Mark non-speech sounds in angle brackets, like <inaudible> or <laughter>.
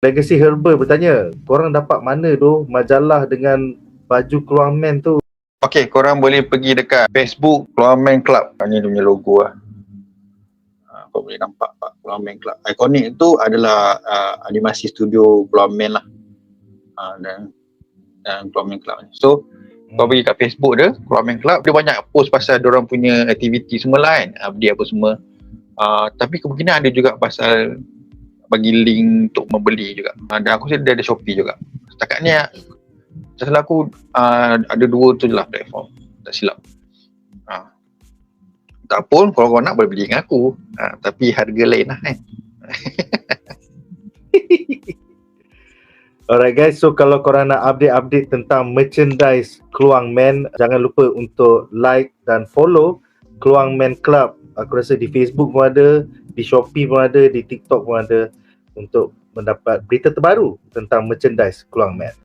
Legacy Herbal bertanya, korang dapat mana tu majalah dengan baju keluar men tu? Okay, korang boleh pergi dekat Facebook Keluarman Club. Ini dia punya logo lah. Uh, kau boleh nampak Pak Keluarman Club. Iconic tu adalah uh, animasi studio Keluarman lah. Uh, dan dan Keluarman Club ni. So, kau pergi kat Facebook dia, Keluarman Club, dia banyak post pasal orang punya aktiviti semua lah kan. Update apa semua. Uh, tapi kemungkinan ada juga pasal bagi link untuk membeli juga. Uh, dan aku rasa dia ada Shopee juga. Setakat ni, tak salah aku uh, ada dua tu je lah platform. Tak silap. Uh. Tak pun, kalau kau nak boleh beli dengan aku. Uh, tapi harga lain lah kan. <laughs> Alright guys, so kalau korang nak update-update tentang merchandise Keluang Men, jangan lupa untuk like dan follow Keluang Men Club. Aku rasa di Facebook pun ada, di Shopee pun ada, di TikTok pun ada untuk mendapat berita terbaru tentang merchandise Keluang Men.